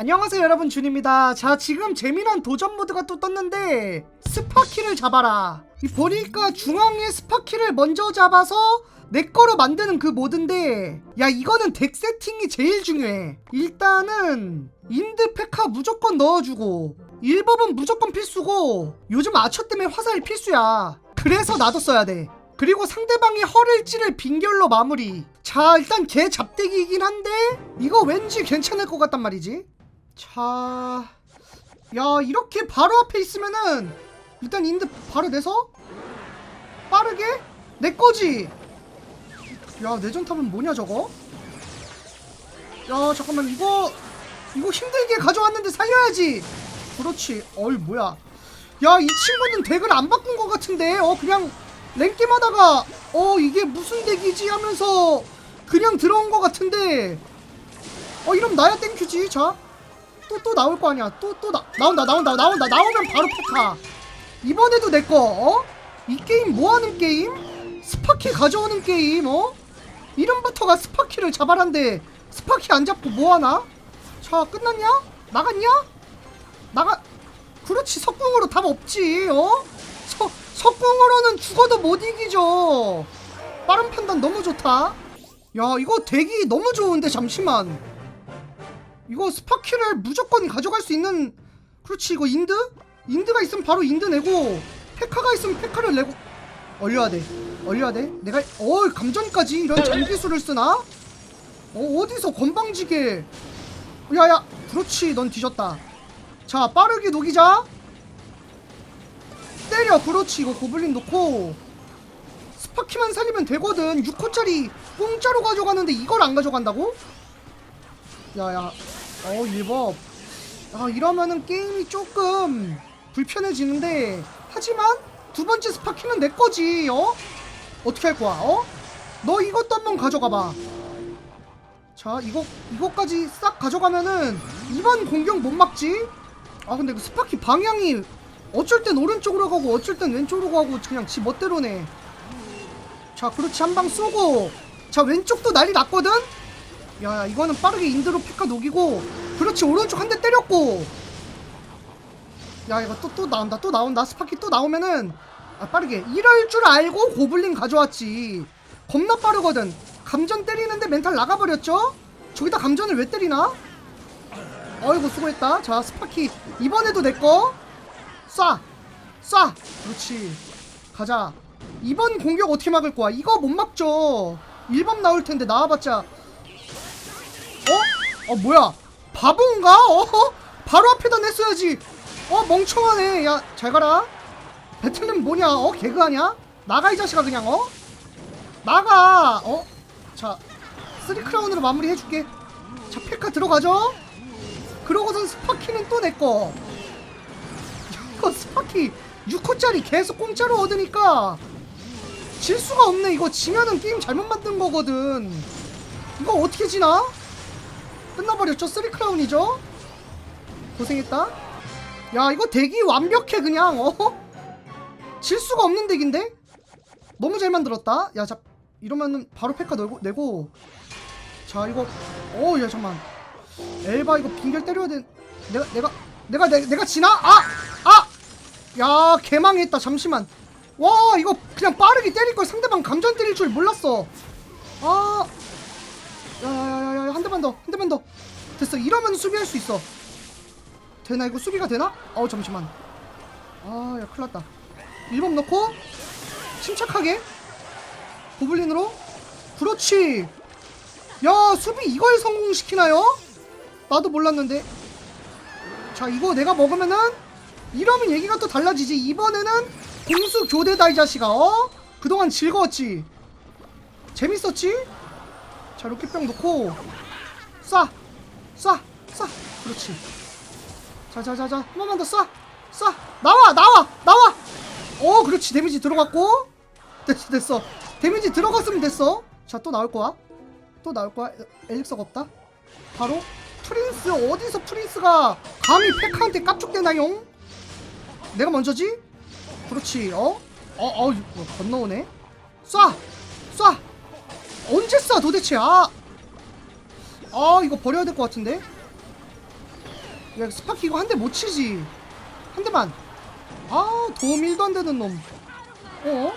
안녕하세요 여러분. 준입니다. 자 지금 재미난 도전 모드가 또 떴는데 스파키를 잡아라. 이 보니까 중앙에 스파키를 먼저 잡아서 내 거로 만드는 그 모드인데 야 이거는 덱 세팅이 제일 중요해. 일단은 인드 페카 무조건 넣어주고 1법은 무조건 필수고 요즘 아처 때문에 화살이 필수야. 그래서 나도 써야 돼. 그리고 상대방의 허를 찌를 빈결로 마무리. 자 일단 개 잡대기이긴 한데 이거 왠지 괜찮을 것 같단 말이지 자, 야 이렇게 바로 앞에 있으면은 일단 인드 바로 내서 빠르게 내 거지. 야 내전 탑은 뭐냐 저거? 야 잠깐만 이거 이거 힘들게 가져왔는데 살려야지. 그렇지. 어이 뭐야? 야 이 친구는 덱을 안 바꾼 것 같은데 어 그냥 랭겜 하다가 어 이게 무슨 덱이지 하면서 그냥 들어온 것 같은데 어 이러면 나야 땡큐지 자 또 또 나올 거 아니야. 또 또 나 나온다 나온다 나온다 나오면 바로 페카. 이번에도 내 거. 어? 이 게임 뭐 하는 게임? 스파키 가져오는 게임. 어? 이름부터가 스파키를 잡아란데 스파키 안 잡고 뭐 하나? 자 끝났냐? 나갔냐? 나가. 그렇지 석궁으로 답 없지. 어? 석 석궁으로는 죽어도 못 이기죠. 빠른 판단 너무 좋다. 야 이거 대기 너무 좋은데 잠시만. 이거 스파키를 무조건 가져갈 수 있는 그렇지 이거 인드? 인드가 있으면 바로 인드 내고 페카가 있으면 페카를 내고 얼려야 돼. 얼려야 돼. 내가 어 감전까지? 이런 장기술을 쓰나? 어 어디서 건방지게? 야야 그렇지 넌 뒤졌다. 자 빠르게 녹이자. 때려 그렇지 이거 고블린 놓고. 스파키만 살리면 되거든. 6호짜리 공짜로 가져가는데 이걸 안 가져간다고? 야야 어 일법 아 이러면은 게임이 조금 불편해지는데 하지만 두 번째 스파키는 내 거지 어? 어떻게 할 거야 어? 너 이것도 한번 가져가봐 자 이거 이거까지 싹 가져가면은 이번 공격 못 막지? 아 근데 그 스파키 방향이 어쩔 땐 오른쪽으로 가고 어쩔 땐 왼쪽으로 가고 그냥 지 멋대로네 자 그렇지 한 방 쏘고 자 왼쪽도 난리 났거든? 야, 야 이거는 빠르게 인드로 피카 녹이고 그렇지 오른쪽 한 대 때렸고. 야 이거 또 또 나온다 또 나온다. 스파키 또 나오면은 아 빠르게. 이럴 줄 알고 고블린 가져왔지. 겁나 빠르거든. 감전 때리는데 멘탈 나가버렸죠? 저기다 감전을 왜 때리나? 어이구 수고했다. 자 스파키. 이번에도 내꺼 쏴! 쏴! 그렇지. 가자. 이번 공격 어떻게 막을 거야? 이거 못 막죠. 1번 나올 텐데 나와봤자 어? 어 뭐야? 바본가? 어? 바로 앞에다 냈어야지. 어 멍청하네. 야 잘 가라. 배틀은 뭐냐? 어 개그하냐 나가 이 자식아 그냥 어? 나가. 어? 자 쓰리 크라운으로 마무리 해줄게. 자 페카 들어가죠? 그러고선 스파키는 또 내꺼 이거 스파키 6호짜리 계속 공짜로 얻으니까 질 수가 없네. 이거 지면은 게임 잘못 만든 거거든. 이거 어떻게 지나? 끝나버렸죠? 쓰리 크라운이죠? 고생했다. 야 이거 대기 완벽해 그냥 어? 질 수가 없는 덱인데? 너무 잘 만들었다. 야 자 이러면은 바로 페카 내고 내고 자 이거 어야 잠만 엘바 이거 빙결 때려야 돼. 내가 내가 내가 내, 내가 지나? 아! 아! 야 개망했다 잠시만 와 이거 그냥 빠르게 때릴 걸 상대방 감전 때릴 줄 몰랐어 아 야 야야야 한 대만 더 한 대만 더. 됐어. 이러면 수비할 수 있어. 되나 이거 수비가 되나? 어우 잠시만. 아야 큰일났다. 1번 넣고 침착하게 고블린으로. 그렇지. 야 수비 이걸 성공시키나요? 나도 몰랐는데. 자 이거 내가 먹으면은 이러면 얘기가 또 달라지지. 이번에는 공수 교대다 이 자식아. 어? 그동안 즐거웠지? 재밌었지? 자 로켓병 놓고 쏴! 쏴! 쏴! 그렇지 자자자자 한 번만 더 쏴! 쏴! 나와! 나와! 나와! 어 그렇지 데미지 들어갔고 됐어 됐어 데미지 들어갔으면 됐어 자 또 나올 거야 또 나올 거야 엘릭서가 없다 바로 프린스 어디서 프린스가 감히 페카한테 깝죽대나용 내가 먼저지? 그렇지 어? 어? 어 건너오네 쏴! 쏴! 언제 쏴 도대체? 아! 아 이거 버려야 될 것 같은데? 야 스파키 이거 한 대 못 치지. 한 대만. 아 도움 1도 안 되는 놈. 어?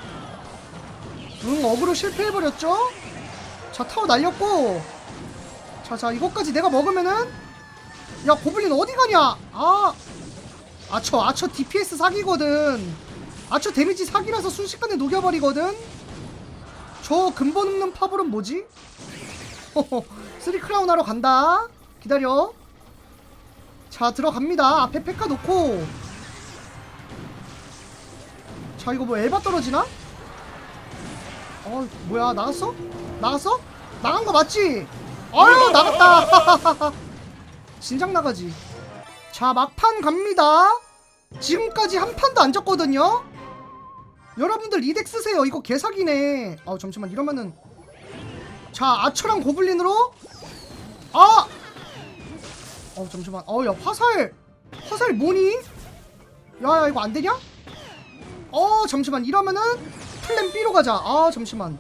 응 어그로 실패해버렸죠? 자 타워 날렸고. 자자 이것까지 내가 먹으면은? 야 고블린 어디 가냐? 아. 아처 아처 DPS 사기거든. 아처 데미지 사기라서 순식간에 녹여버리거든 저 근본 없는 파벌은 뭐지? 쓰리 크라운 하러 간다 기다려 자 들어갑니다 앞에 페카 놓고 자 이거 뭐 엘바 떨어지나? 어 뭐야 나갔어? 나갔어? 나간 거 맞지? 아유 나갔다 진작 나가지 자 막판 갑니다 지금까지 한 판도 안 졌거든요 여러분들 리덱 쓰세요. 이거 개사기네. 아 잠시만. 이러면은 자 아처랑 고블린으로 아! 어 잠시만. 어야 화살! 화살 뭐니? 야야 이거 안 되냐? 어 잠시만. 이러면은 플랜 B로 가자. 아 잠시만.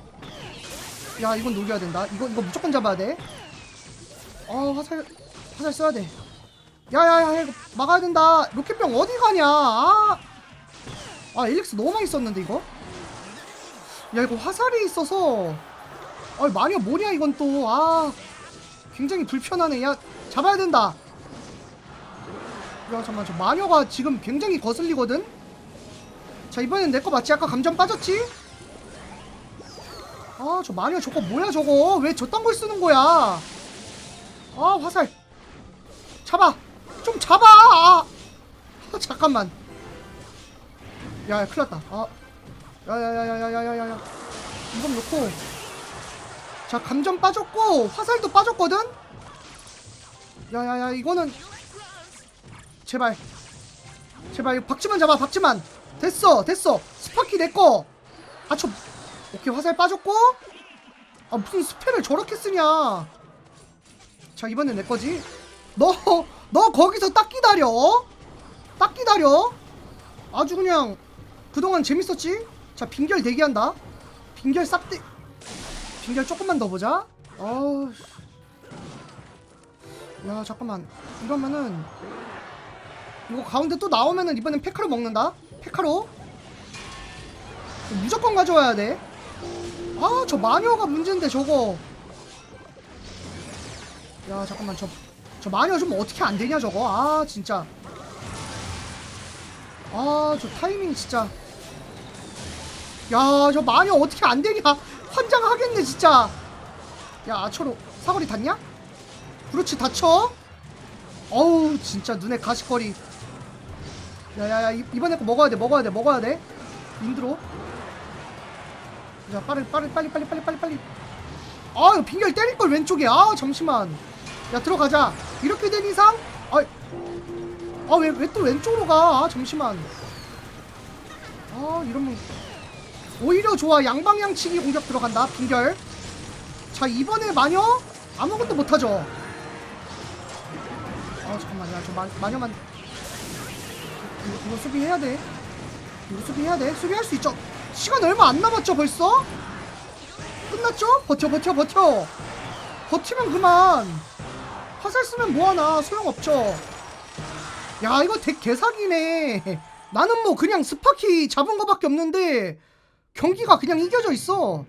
야 이건 녹여야 된다. 이거 이거 무조건 잡아야 돼어 화살 화살 써야 돼. 야야야 이거 막아야 된다. 로켓병 어디 가냐? 아, 아 엘릭스 너무 많이 썼는데 이거? 야 이거 화살이 있어서. 아 마녀 뭐냐 이건 또. 아 굉장히 불편하네. 야 잡아야 된다. 야 잠깐만 저 마녀가 지금 굉장히 거슬리거든? 자 이번엔 내 거 맞지? 아까 감정 빠졌지? 아 저 마녀 저거 뭐야 저거? 왜 저딴 걸 쓰는 거야? 아 화살. 잡아. 좀 잡아 아, 아 잠깐만 야 야 큰일 났다. 아. 야야야야야야야야. 이건 놓고. 자 감전 빠졌고 화살도 빠졌거든? 야야야 이거는 제발. 제발 박지만 잡아 박지만. 됐어 됐어. 스파키 내꺼 아 저 오케이 화살 빠졌고. 아 무슨 스펠을 저렇게 쓰냐. 자 이번엔 내꺼지. 너 너 거기서 딱 기다려. 어? 딱 기다려. 아주 그냥 그동안 재밌었지? 자 빙결 대기한다. 빙결 싹대 빙결 조금만 더 보자. 어우 야 잠깐만. 이러면은 이거 가운데 또 나오면은 이번엔 페카로 먹는다? 페카로? 무조건 가져와야 돼 아 저 마녀가 문제인데 저거. 야 잠깐만. 저 저 마녀 좀 어떻게 안 되냐 저거? 아 진짜. 아 저 타이밍 진짜 야 저 마녀 어떻게 안 되냐? 환장하겠네 진짜. 야 아처로 사거리 닿냐? 그렇지 다쳐 어우 진짜 눈에 가시거리. 야 야야 이- 이번에 거 먹어야 돼 먹어야 돼 먹어야 돼. 힘들어 자 빠르 빠르 빨리 빨리 빨리 빨리 빨리. 아 빙결 때릴 걸 왼쪽에. 아 잠시만. 야 들어가자. 이렇게 된 이상? 아 아 왜 왜 또 왼쪽으로 가? 아, 잠시만. 아 이러면 오히려 좋아. 양방향치기 공격 들어간다. 빙결. 자 이번에 마녀 아무것도 못하죠. 아 잠깐만 야저 마녀만 이거, 이거 수비해야 돼. 이거 수비해야 돼. 수비할 수 있죠. 시간 얼마 안 남았죠 벌써? 끝났죠? 버텨 버텨 버텨. 버티면 그만. 화살 쓰면 뭐하나? 소용없죠. 야 이거 덱 개사기네. 나는 뭐 그냥 스파키 잡은 거밖에 없는데 경기가 그냥 이겨져 있어